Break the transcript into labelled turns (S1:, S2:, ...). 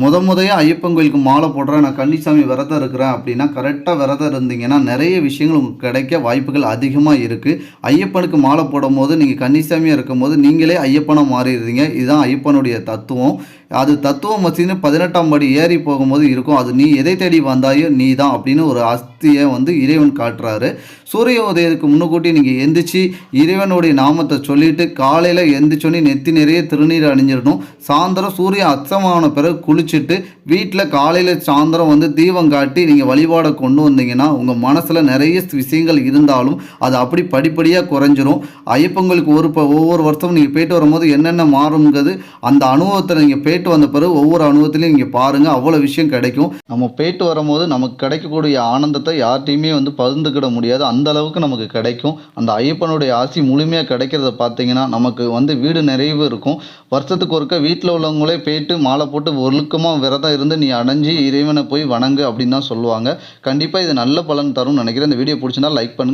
S1: முத முதையாக ஐயப்பன் கோயிலுக்கு மாலை போடுறேன் நான் கன்னிசாமி விரதம் இருக்கிறேன் அப்படின்னா கரெக்டாக விரதம் இருந்தீங்கன்னா நிறைய விஷயங்கள் உங்களுக்கு கிடைக்க வாய்ப்புகள் அதிகமாக இருக்குது ஐயப்பனுக்கு மாலை போடும் போது நீங்கள் கன்னிசாமியாக இருக்கும் போது நீங்களே ஐயப்பனாக மாறிடுறீங்க. இதுதான் ஐயப்பனுடைய தத்துவம். அது தத்துவம் வசின்னு பதினெட்டாம் படி ஏறி போகும்போது இருக்கும். அது நீ எதை தேடி வந்தாயோ நீ தான் அப்படின்னு ஒரு அஸ்தியை வந்து இறைவன் காட்டுறாரு. சூரிய உதயத்துக்கு முன்னுக்கூட்டி நீங்கள் எந்திரிச்சு இறைவனுடைய நாமத்தை சொல்லிட்டு காலையில் எந்திரிச்சோன்னே நெத்தி நிறைய திருநீர் அணிஞ்சிடணும். சாயந்தரம் சூரியன் அச்சமான பிறகு குளிச்சுட்டு வீட்டில் காலையில் சாயந்தரம் வந்து தீபம் காட்டி நீங்கள் வழிபாடை கொண்டு வந்தீங்கன்னா உங்கள் மனசில் நிறைய விஷயங்கள் இருந்தாலும் அது அப்படி படிப்படியாக குறைஞ்சிரும். ஐயப்பங்களுக்கு ஒரு ஒவ்வொரு வருஷமும் நீங்கள் போயிட்டு வரும்போது என்னென்ன மாறுங்கிறது அந்த அனுபவத்தை நீங்கள் போயிட்டு வந்த பிறகு ஒவ்வொரு அனுபவத்திலையும் நீங்கள் பாருங்கள் அவ்வளோ விஷயம் கிடைக்கும். நம்ம போயிட்டு வரும்போது நமக்கு கிடைக்கக்கூடிய ஆனந்தத்தை யார்கிட்டையுமே வந்து பகிர்ந்துக்கிட முடியாது. அந்த அளவுக்கு நமக்கு கிடைக்கும். அந்த ஐயப்பனுடைய ஆசி முழுமையாக கிடைக்கிறத பார்த்தீங்கன்னா நமக்கு வந்து வீடு நிறைவு இருக்கும். வருஷத்துக்கு ஒருக்க வீட்டில் உள்ளவங்களே போயிட்டு மாலை போட்டு ஒழுக்கமாக விரதம் இருந்து நீ அடைஞ்சு இறைவனை போய் வணங்கு அப்படின்னு தான் சொல்லுவாங்க. கண்டிப்பாக இது நல்ல பலன் தரும்னு நினைக்கிறேன். இந்த வீடியோ பிடிச்சிருந்தா லைக் பண்ணுங்கள்